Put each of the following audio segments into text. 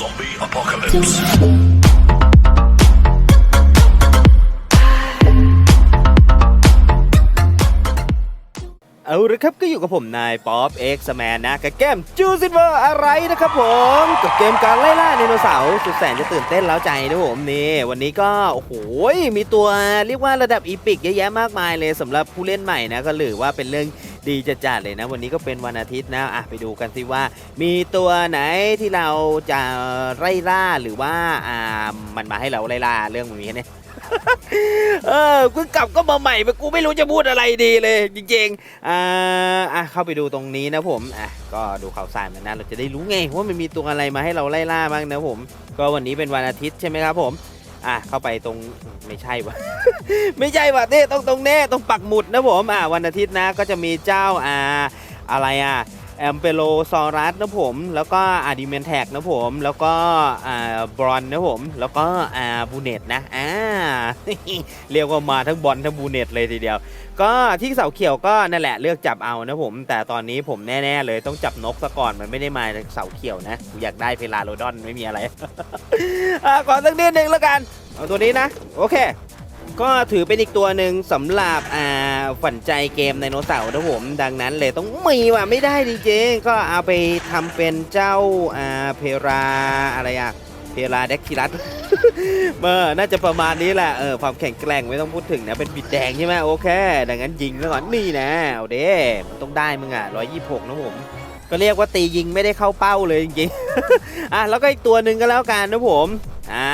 Zombie apocalypse. เอาละครับก็อยู่กับผมนายป๊อปเอ็กซ์แมนนะกับเกมจูซิเวอร์อะไรนะครับผมกับเกมการไล่ล่าไดโนเสาร์สุดแสนจะตื่นเต้นแล้วใจนะผมนี่วันนี้ก็โอ้โหมีตัวเรียกว่าระดับอีพิกเยอะแยะมากมายเลยสำหรับผู้เล่นใหม่นะก็หรือว่าเป็นเรื่อง ดีจัดเลยนะ วันนี้ก็เป็นวันอาทิตย์นะอะไปดูกันสิว่า มีตัวไหนที่เราจะไล่ล่าหรือว่าอ่ามันมาให้เราไล่ล่าเรื่องมันนี้เนี่ยเออกูกลับก็มาใหม่กูไม่รู้จะพูดอะไรดีเลย จริงๆอ่าอะเข้าไปดูตรงนี้นะผมอะก็ดูข่าวสารมันนะ เราจะได้รู้ไงว่ามันมีตัวอะไรมาให้เราไล่ล่าบ้างนะผม ก็วันนี้เป็นวันอาทิตย์ใช่ไหมครับผม อะเข้าไปตรงไม่ใช่วะ ไม่ใช่วะเต้ต้องตรงแน่ต้องปักหมุดนะผมอะวันอาทิตย์นะก็จะมีเจ้าอ่าอะไรอะ แอมเปโลซอรัสนะผม แล้วก็อาดิเมนแท็กนะผม แล้วก็อ่าบรอนนะผม แล้วก็อ่าบูเนตนะอ่าเรียกว่ามาทั้งบอลทั้งบูเนตเลยทีเดียว ก็ที่เสาเขียวก็นั่นแหละเลือกจับเอานะผม แต่ตอนนี้ผมแน่ๆเลยต้องจับนกซะก่อนมันไม่ได้มาจากเสาเขียวนะอยากได้เพลาโรดอนไม่มีอะไรอะขอสักนิดหนึ่งแล้วกันเอาตัวนี้นะ โอเค ก็ถือเป็นอีกตัวหนึ่งสำหรับอ่าฝันใจเกมไดโนเสาร์นะผม ดังนั้นเลยต้องมีว่ะไม่ได้จริงๆก็เอาไปทำเป็นเจ้าอ่าเพราอะไรอะเพราเด็กคิรัสเออน่าจะประมาณนี้แหละเออความแข็งแกร่งไม่ต้องพูดถึงนะเป็นบิดแดงใช่ไหมโอเค ดังนั้นยิงซะก่อนนี่นะเอาเด้มันต้องได้มึงอะ126นะผมก็เรียกว่าตียิงไม่ได้เข้าเป้าเลยจริงๆอะแล้วก็อีกตัวหนึ่งก็แล้วกันนะผมอ่า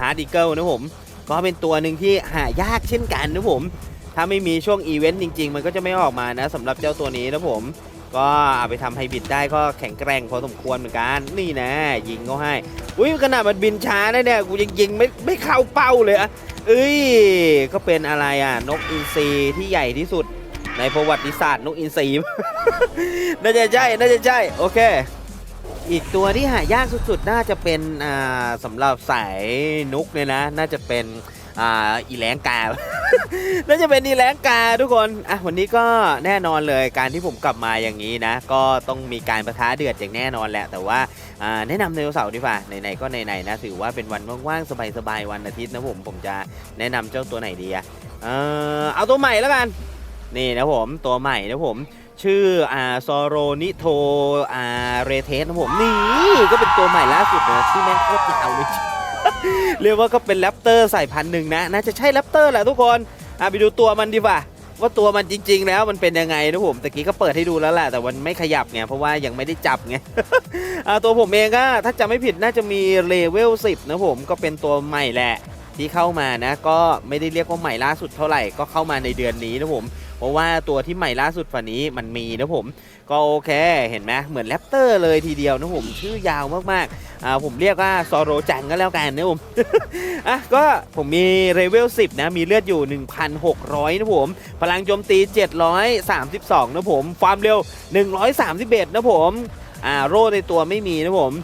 ฮาร์ดอีเกิลนะผม ก็เป็นตัวหนึ่งที่หายากเช่นกันนะผม ถ้าไม่มีช่วงอีเวนต์จริง ๆ มันก็จะไม่ออกมานะสำหรับเจ้าตัวนี้นะผม ก็เอาไปทำไฮบริดได้ก็แข็งแกร่งพอสมควรเหมือนกัน นี่นะ ยิงเขาให้ อุ้ยขนาดมันบินช้านะเนี่ยกูยังยิงไม่ไม่เข้าเป้าเลยอะเอ้ยก็เป็นอะไรอะนกอินทรีที่ใหญ่ที่สุดในประวัติศาสตร์นกอินทรีน่าจะใช่น่าจะใช่โอเค อีกตัวที่หายากสุดๆ น่าจะเป็นอ่าสำหรับสายนุกเนี่ยนะ น่าจะเป็นอ่าอีแรงกา น่าจะเป็นอีแรงกาทุกคนอะวันนี้ก็แน่นอนเลยการที่ผมกลับมาอย่างนี้นะ ก็ต้องมีการประทะเดือดอย่างแน่นอนแหละ แต่ว่าอ่าแนะนำไดโนเสาร์ดีกว่าไหนๆก็ไหนๆนะถือว่าเป็นวันว่างๆสบายๆวันอาทิตย์นะผมผมจะแนะนำเจ้าตัวไหนดีอะเออเอาตัวใหม่แล้วกันนี่นะผมตัวใหม่นะผม ชื่ออ่าซอโรนิโทอ่าเรเทสนะผมนี่ก็เป็นตัวใหม่ล่าสุดนะที่แม่งโคตรยาวเลยเรียกว่าก็เป็นแรปเตอร์สายพันธุ์หนึ่งนะน่าจะใช่แรปเตอร์แหละทุกคนอะไปดูตัวมันดีกว่าว่าตัวมันจริง ๆ แล้วมันเป็นยังไงนะผมตะกี้ก็เปิดให้ดูแล้วแหละแต่มันไม่ขยับไงเพราะว่ายังไม่ได้จับไงตัวผมเองก็ถ้าจำไม่ผิดน่าจะมีเลเวล10 นะผมก็เป็นตัวใหม่แหละ ที่เข้ามานะก็ไม่ได้เรียกว่าใหม่ล่าสุดเท่าไหร่ก็เข้ามาในเดือนนี้นะผมเพราะว่าตัวที่ใหม่ล่าสุดฝันนี้มันมีนะผมก็โอเคเห็นไหมเหมือนแรปเตอร์เลยทีเดียวนะผมชื่อยาวมากๆอ่าผมเรียกว่าซอโรจังก็แล้วกันนะผมอะก็ผมมีเลเวล10 นะ มีเลือดอยู่ 1,600 นะผม พลังโจมตี 732 นะผม ความเร็ว 131 นะผมอ่าโร่ในตัวไม่มีนะผม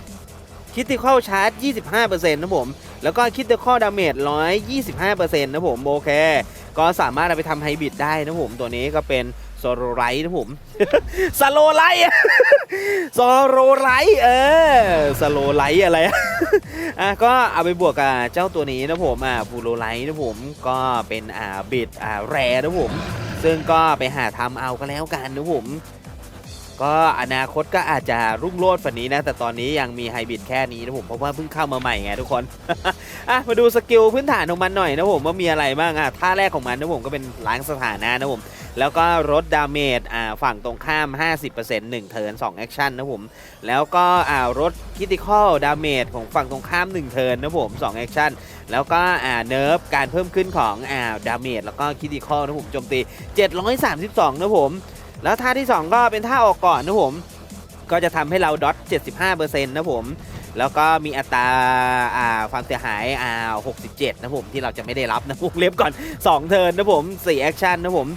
คิดที่เข้าชาร์จ 25%นะผม แล้วก็คิดที่ข้อดาเมจ125%นะผมโอเค ก็สามารถเอาไปทำไฮบริดได้นะผมตัวนี้ก็เป็นโซโลไรท์นะผมสโลไลท์โซโลไลท์เออสโลไลท์อะไรอะก็เอาไปบวกกับเจ้าตัวนี้นะผมอ่าฟูโรไลท์นะผมก็เป็นอ่าบิดอ่าแรนะผม ซึ่งก็ไปหาทำเอาก็แล้วกันนะผม ก็อนาคตก็อาจจะรุ่งโรจน์ฝันนี้นะ แต่ตอนนี้ยังมีไฮบริดแค่นี้นะผมเพราะว่าเพิ่งเข้ามาใหม่ไงทุกคน อะมาดูสกิลพื้นฐานของมันหน่อยนะผมว่ามีอะไรบ้างอะท่าแรกของมันนะผมก็เป็นล้างสถานะนะผมแล้วก็ลดดาเมจอ่าฝั่งตรงข้าม 50% 1 เทิร์น2แอคชั่นนะผม แล้วก็อ่าลดคิติคอลดาเมจของฝั่งตรงข้าม 1 เทิร์นนะผม2แอคชั่นแล้วก็อ่าเนิร์ฟการเพิ่มขึ้นของอ่าดาเมจแล้วก็คิติคอลนะผมโจมตี 732 นะผม แล้วท่าที่ 2 ก็เป็นท่าออกก่อนนะผม ก็จะทำให้เราดอท75%นะผม แล้วก็มีอัตราอ่าความเสียหายอ่า67 นะผม ที่เราจะไม่ได้รับนะวงเล็บก่อน 2 เทิร์นนะผม4แอคชั่นนะผม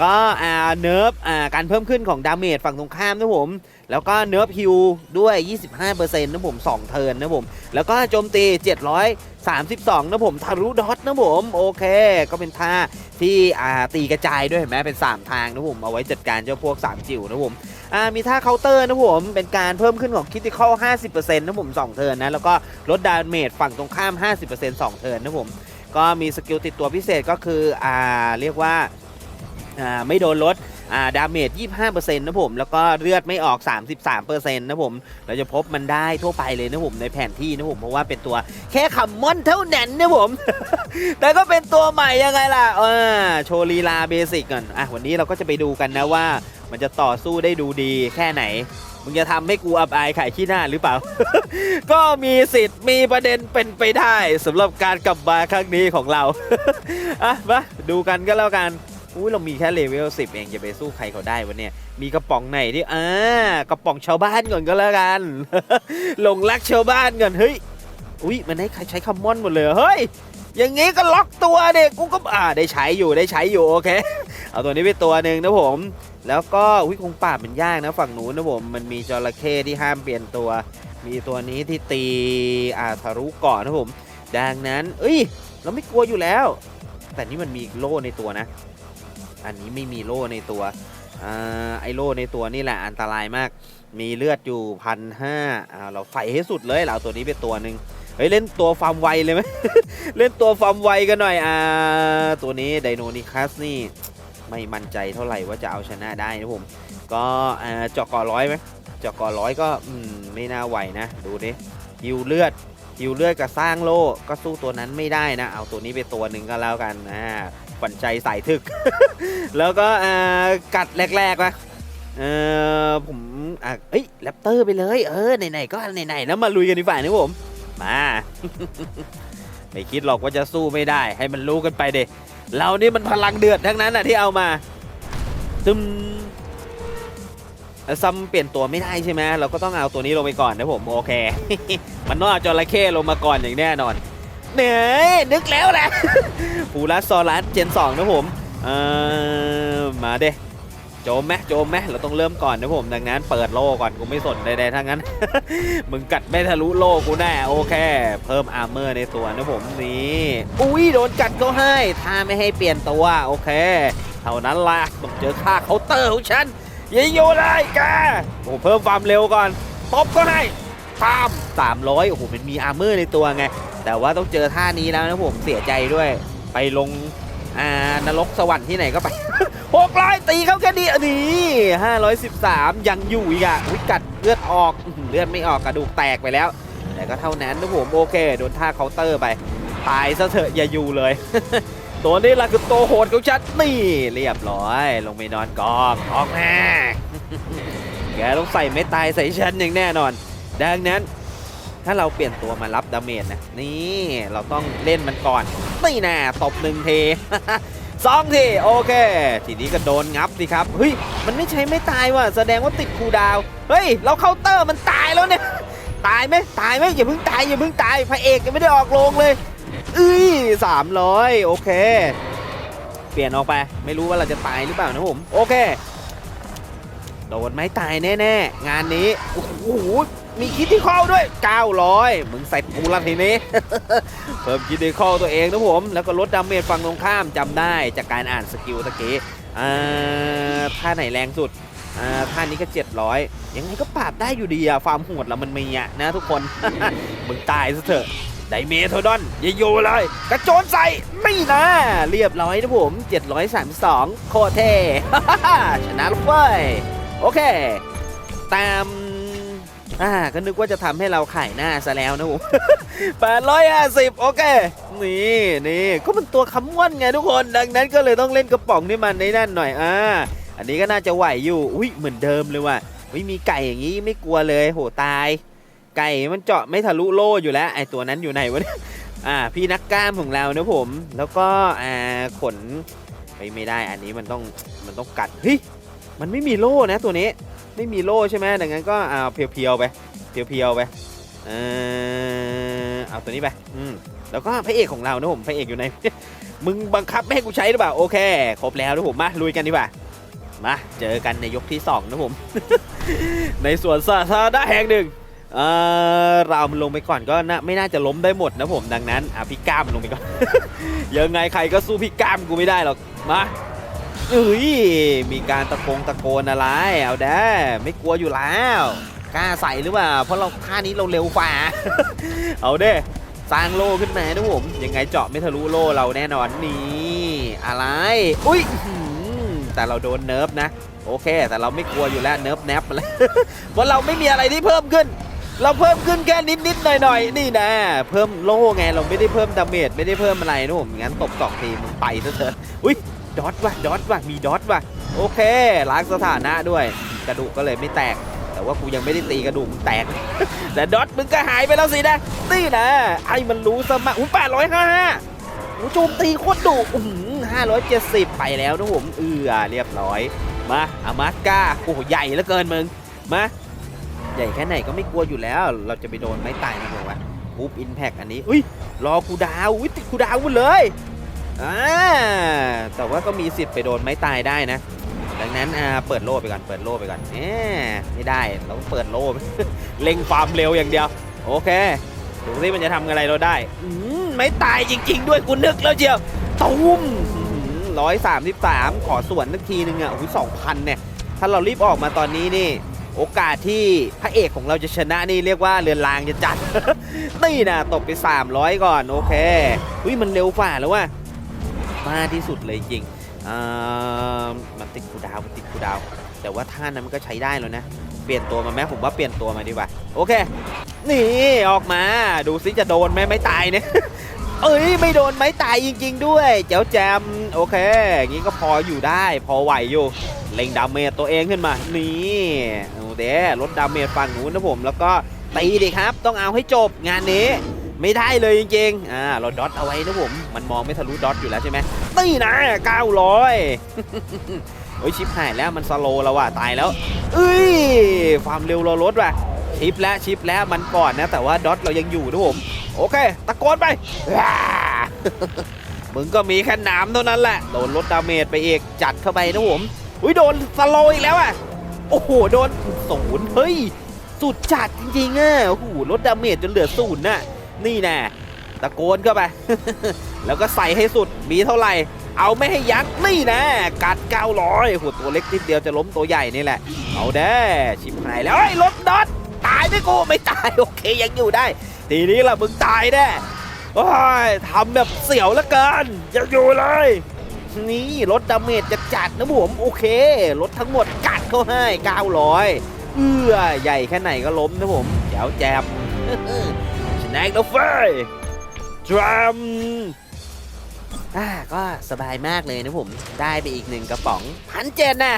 ก็อ่าเนิร์ฟอ่าการเพิ่มขึ้นของดาเมจฝั่งตรงข้ามนะผม แล้วก็เนิร์ฟฮิลด้วย 25%นะผม 2 เทิร์นนะผม แล้วก็โจมตี 732 นะผม ทะลุดอทนะผม โอเค ก็เป็นท่าที่อ่าตีกระจายด้วยเห็นไหมเป็น 3 ทางนะผม เอาไว้จัดการเจ้าพวก 3 จิ๋วนะผมอ่ามีท่าเคาน์เตอร์นะผม เป็นการเพิ่มขึ้นของคิติคอล50%นะผม 2 เทิร์นนะ แล้วก็ลดดาเมจฝั่งตรงข้าม 50% 2 เทิร์นนะผม ก็มีสกิลติดตัวพิเศษก็คืออ่าเรียกว่าอ่าไม่โดนลด อ่าดาเมจ 25%นะผม แล้วก็เลือดไม่ออก 33%นะผม เราจะพบมันได้ทั่วไปเลยนะผมในแผนที่นะผม เพราะว่าเป็นตัวแค่คำมอนเท่านั้นนะผม แต่ก็เป็นตัวใหม่ยังไงล่ะเออโชลีลาเบสิกก่อน อะวันนี้เราก็จะไปดูกันนะว่า มันจะต่อสู้ได้ดูดีแค่ไหนมึงจะทำให้กูอับอายขายขี้หน้าหรือเปล่า ก็มีสิทธิ์มีประเด็นเป็นไปได้สำหรับการกลับมาครั้งนี้ของเรา อะมาดูกันก็แล้วกัน อุ้ยเรามีแค่เลเวล10 เองจะไปสู้ใครเขาได้วะเนี่ย มีกระป๋องไหนที่อ่ากระป๋องชาวบ้านก่อนก็แล้วกันหลงรักชาวบ้านก่อนเฮ้ยอุ้ยมันให้ใช้คำมอนหมดเลยเฮ้ยอย่างงี้ก็ล็อกตัวเด็กกูก็อ่าได้ใช้อยู่ได้ใช้อยู่โอเคเอาตัวนี้ไปตัวหนึ่งนะผม แล้วก็อุ้ยคงปรามันยากนะฝั่งนู้นนะผมมันมีจระเข้ที่ห้ามเปลี่ยนตัว มีตัวนี้ที่ตีอ่าทะลุเกาะนะผม ดังนั้น เอ้ย เราไม่กลัวอยู่แล้ว แต่นี่มันมีโล่ในตัวนะ อันนี้ไม่มีโล่ในตัวอไอโล่ในตัวนี่แหละอันตรายมาก มีเลือดอยู่พันห้าเราใส่ให้สุดเลยเราเอาตัวนี้เป็นตัวหนึ่งเฮ้ยเล่นตัวฟาร์มไวเลยไหมเล่นตัวฟาร์มไวกันหน่อยอ่าตัวนี้ไดโนนิคัสนี่ไม่มั่นใจเท่าไหร่ว่าจะเอาชนะได้นะผม ก็เจาะก่อร้อยไหมเจาะก่อร้อยก็อืมไม่น่าไหวนะ ดูดิฮิวเลือดฮิวเลือดกับสร้างโล่ก็สู้ตัวนั้นไม่ได้นะ เอาตัวนี้ไปตัวหนึ่งก็แล้วกันอ่า ขวัญใจสายทึก แล้วก็กัดแรกๆนะเออผมอะเอ้ยแรปเตอร์ไปเลย เออไหนๆก็ไหนๆแล้วมาลุยกันดีกว่านะผม มาไม่คิดหรอกว่าจะสู้ไม่ได้ ให้มันรู้กันไปเดเรานี่มันพลังเดือดทั้งนั้นอะที่เอามาตึมซัมเปลี่ยนตัวไม่ได้ใช่ไหมเราก็ต้องเอาตัวนี้ลงไปก่อนนะผมโอเค มันต้องเอาจระเข้ลงมาก่อนอย่างแน่นอน เหนื่อยนึกแล้วแหละปูรัสซอรัสเจน2นะผมเออมาเด้โจมไหมโจมไหมเราต้องเริ่มก่อนนะผม ดังนั้นเปิดโล่ก่อนกูไม่สนใดๆทั้งนั้น มึงกัดไม่ทะลุโล่กูแน่โอเค เพิ่มอาร์เมอร์ในตัวนะผมนี่อุ้ยโดนกัดก็ให้ ถ้าไม่ให้เปลี่ยนตัวโอเค เท่านั้นละต้องเจอค่าเคาน์เตอร์ของฉันยิงโยได้แกโอ้เพิ่มความเร็วก่อนตบก็ให้ ตาม300 โอ้โห มันมีอาร์เมอร์ในตัวไง แต่ว่าต้องเจอท่านี้แล้วนะผมเสียใจด้วย ไปลงอ่านรกสวรรค์ที่ไหนก็ไปหกร้อยตีเขาแค่นี้อันนี้ห้าร้อยสิบสามยังอยู่อีกอะวิกัดเลือดออกเลือดไม่ออกกระดูกแตกไปแล้ว แต่ก็เท่านั้นนะผมโอเค โดนท่าเคาน์เตอร์ไป ตายซะเถอะอย่าอยู่เลย ตัวนี้ล่ะคือตัวโหดของฉันนี่เรียบร้อย ลงไปนอนกองกองแม่แกต้องใส่ไม่ตายใส่ฉันอย่างแน่นอน ดังนั้น ถ้าเราเปลี่ยนตัวมารับดาเมจนะนี่เราต้องเล่นมันก่อนนี่แน่ตบหนึ่งทีสองทีโอเค ทีนี้ก็โดนงับสิครับเฮ้ยมันไม่ใช่ไม่ตายว่ะแสดงว่าติดคูดาวเฮ้ยเราเคาน์เตอร์มันตายแล้วเนี่ยตายไหมตายไหมอย่าเพิ่งตายอย่าเพิ่งตายพระเอกยังไม่ได้ออกโรงเลยอุ้ยสามร้อยโอเค เปลี่ยนออกไปไม่รู้ว่าเราจะตายหรือเปล่านะผมโอเค โดนไหม่ตายแน่ๆงานนี้โอ้โห มีคิดที่ข้อด้วย 900 มึงใส่กูละทีนี้ เพิ่มคิดที่ข้อตัวเองนะผม แล้วก็ลดดาเมจฝั่งตรงข้ามจำได้จากการอ่านสกิลตะกี้อ่าท่าไหนแรงสุดอ่าท่านี้ก็ 700 ยังไงก็ปราบได้อยู่ดีอะฟาร์มโหดแล้วมันมีอะนะทุกคน มึงตายซะเถอะไดเมโทดอนอย่าโยเลย กระโจนใส่ไม่นะเรียบร้อยนะผม 732 โคเทชนะล้วเว้ยโอเค ตาม อ่าก็นึกว่าจะทำให้เราขายหน้าซะแล้วนะผม850โอเค นี่นี่ก็มันตัวคำม้วนไงทุกคนดังนั้นก็เลยต้องเล่นกระป๋องนี่มันในนั่นหน่อยอ่าอันนี้ก็น่าจะไหวอยู่อุ้ยเหมือนเดิมเลยว่ะไม่มีไก่อย่างนี้ไม่กลัวเลยโหตาย ไก่มันเจาะไม่ทะลุโล่อยู่แล้วไอตัวนั้นอยู่ไหนวะเนี่ยอ่าพี่นักกล้ามของเรานะผม แล้วก็อ่าขนไปไม่ได้อันนี้มันต้องมันต้องกัดเฮ้ยมันไม่มีโล่นะตัวนี้ ไม่มีโล่ใช่ไหมดังนั้นก็เอาเพียวๆไป เพียวๆไปเออเอาตัวนี้ไปอืมแล้วก็พระเอกของเรานะผมพระเอกอยู่ใน มึงบังคับไม่ให้กูใช้หรือเปล่าโอเค ครบแล้วนะผมมาลุยกันดีกว่ามาเจอกันในยกที่สองนะผม ในสวนสาธารณะแห่งหนึ่งเออเรามันลงไปก่อนก็น่าไม่น่าจะล้มได้หมดนะผมดังนั้นอะพี่ก้ามลงไปก่อนยังไงใครก็สู้พี่ก้ามกูไม่ได้หรอกมา เอ้ยมีการตะโกงตะโกนอะไรเอาแด้ไม่กลัวอยู่แล้วกล้าใส่หรือเปล่าเพราะเราท่านี้เราเร็วกว่าเอาเด้สร้างโล่ขึ้นมานะผมยังไงเจาะไม่ทะลุโล่เราแน่นอนนี่อะไร อุ้ยแต่เราโดนเนิร์ฟนะโอเค แต่เราไม่กลัวอยู่แล้วเนิร์ฟแนปมาเลยเพราะเราไม่มีอะไรที่เพิ่มขึ้น เราเพิ่มขึ้นแค่นิดนิดๆหน่อยหน่อยๆนี่นะ เพิ่มโล่ไงเราไม่ได้เพิ่มดาเมจไม่ได้เพิ่มอะไรนะผมงั้นตบสองทีมึงไปซะเถอะอุ้ย ดอทว่ะดอทว่ะมีดอทว่ะโอเคล้างสถานะด้วย กระดูกก็เลยไม่แตก แต่ว่ากูยังไม่ได้ตีกระดูกมึงแตก แต่ดอทมึงก็หายไปแล้วสินะนี่นะไอ้มันรู้ซะมากอุ้ยแปดร้อยห้าโอ้โจมตีโคตรดุห้าร้อยเจ็ดสิบไปแล้วนะผมเอือเรียบร้อย มาอามาสกาโอ้โหใหญ่เหลือเกินมึง มา ใหญ่แค่ไหนก็ไม่กลัวอยู่แล้ว เราจะไปโดนไม้ตายนบอกว่าปุ๊บอินแพกอันนี้ อุ้ย รอคูดาวอุ้ยติดคูดาวหมดเลย อ่าแต่ว่าก็มีสิทธิ์ไปโดนไม้ตายได้นะ ดังนั้นอ่าเปิดโล่ไปก่อนเปิดโล่ไปก่อนเอ๊ไม่ได้เราต้องเปิดโล่เล็งความเร็วอย่างเดียว โอเคดูสิมันจะทำอะไรเราได้อืมไม่ตายจริง ๆ ด้วยกูนึกแล้วเจียวตุ้มร้อยสามสิบสามขอส่วนสักทีนึงอะอุ้ยสองพันเนี่ย ถ้าเรารีบออกมาตอนนี้นี่ โอกาสที่พระเอกของเราจะชนะนี่เรียกว่าเรือนรางจะจัดนี่นะตกไป 300 ก่อน โอเคอุ้ยมันเร็วกว่าแล้วว่ะ มากที่สุดเลยจริงอ่ามันติดคูดาวมันติดคูดาว แต่ว่าท่านั้นมันก็ใช้ได้แล้วนะ เปลี่ยนตัวมาไหมผมว่าเปลี่ยนตัวมาดีกว่า โอเค นี่ออกมา ดูซิจะโดนไหมไม่ตายเนี่ย เอ้ยไม่โดนไม้ตายจริง ๆ ด้วย เจ้าแจมโอเคอย่างนี้ก็พออยู่ได้ พอไหวอยู่ เล็งดาเมจตัวเองขึ้นมา นี่เอาเด้ลดดาเมจฝั่งนู้นนะผม แล้วก็ตีดิครับ ต้องเอาให้จบงานนี้ ไม่ได้เลยจริงๆอ่าเราดอทเอาไว้นะผม มันมองไม่ทะลุดอทอยู่แล้วใช่ไหมนี่นะ 900เฮ้ยชิปหายแล้วมันสโลว์แล้วว่ะตายแล้วเอ้ยความเร็วเราลดว่ะชิปแล้วชิปแล้วมันก่อนนะ แต่ว่าดอทเรายังอยู่นะผม โอเค ตะโกนไปมึงก็มีแค่หนามเท่านั้นแหละ โดนลดดาเมจไปเอกจัดเข้าไปนะผมอุ้ยโดนสโลว์อีกแล้วอะโอ้โหโดนศูนย์เฮ้ยสุดจัดจริงๆอะโอ้โหลดดาเมจจนเหลือศูนย์น่ะ นี่แน่ตะโกนเข้าไป แล้วก็ใส่ให้สุดมีเท่าไหร่ เอาไม่ให้ยักนี่นะกัด 900โอ้โหตัวเล็กนิดเดียวจะล้มตัวใหญ่นี่แหละ เอาแด้ชิบหายแล้วไอ้ยลดดอทตายไหมกูไม่ตายโอเคยังอยู่ได้ ทีนี้ล่ะมึงตายแน่โอ้ยทำแบบเสียวเหลือเกินอย่าอยู่เลย นี่ลดดาเมจจะจัดนะผมโอเคลดทั้งหมดกัดเขาให้900เอื้อใหญ่แค่ไหนก็ล้มนะผมเดี๋ยวแจม ชนะอีกแล้วเฟดรัมอ่าก็สบายมากเลยนะผม ได้ไปอีกหนึ่งกระป๋องพันเจ็ดนะ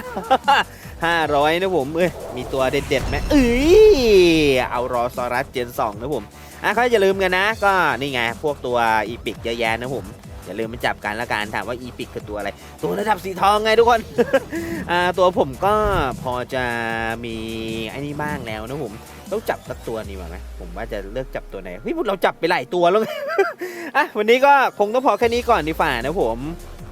ห้าร้อยนะผม เอ้ย มีตัวเด็ดๆไหมเอ้ย เอารอซอรัสเจนสองนะผม อะก็อย่าลืมกันนะ ก็นี่ไง พวกตัวอีพิกเยอะแยะนะผมอย่าลืมไปจับกันละกันถามว่าอีพิกคือตัวอะไร ตัวระดับสีทองไงทุกคนอ่าตัวผมก็พอจะมีไอ้นี่บ้างแล้วนะผม ต้องจับสักตัวนี่ว่าไหมผมว่าจะเลือกจับตัวไหนเฮ้ยพวกเราจับไปหลายตัวแล้วไงอะวันนี้ก็คงต้องพอแค่นี้ก่อนดีฝ่านะผม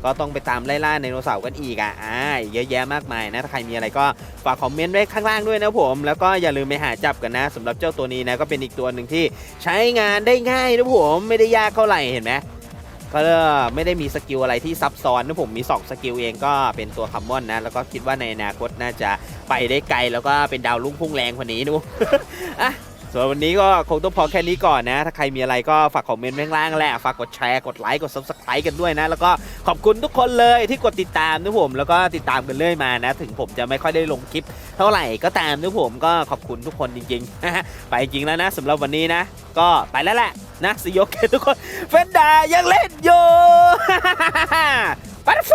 ก็ต้องไปตามไล่ล่าไดโนเสาร์กันอีกอะอ่าเยอะแยะมากมายนะถ้าใครมีอะไรก็ฝากคอมเมนต์ไว้ข้างล่างด้วยนะผม แล้วก็อย่าลืมไปหาจับกันนะสำหรับเจ้าตัวนี้นะก็เป็นอีกตัวหนึ่งที่ใช้งานได้ง่ายนะผมไม่ได้ยากเท่าไหร่เห็นไหม ก็ไม่ได้มีสกิลอะไรที่ซับซ้อนนะผมมี 2 สกิลเองก็เป็นตัวคัมมอนนะ แล้วก็คิดว่าในอนาคตน่าจะไปได้ไกล แล้วก็เป็นดาวรุ่งพุ่งแรงคนนี้ดูอะส่วนวันนี้ก็คงต้องพอแค่นี้ก่อนนะ ถ้าใครมีอะไรก็ฝากคอมเมนต์ไว้ข้างล่างแหละ ฝากกดแชร์ กดไลค์ กด subscribe กันด้วยนะ แล้วก็ขอบคุณทุกคนเลยที่กดติดตามนะผม แล้วก็ติดตามกันเรื่อยมานะ ถึงผมจะไม่ค่อยได้ลงคลิป เท่าไหร่ก็ตามนะผม ก็ขอบคุณทุกคนจริงๆ ไปจริงแล้วนะสำหรับวันนี้นะ ก็ไปแล้วแหละ นะสีโอเคทุกคนเฟนดายังเล่นอยู่ บัตไฟ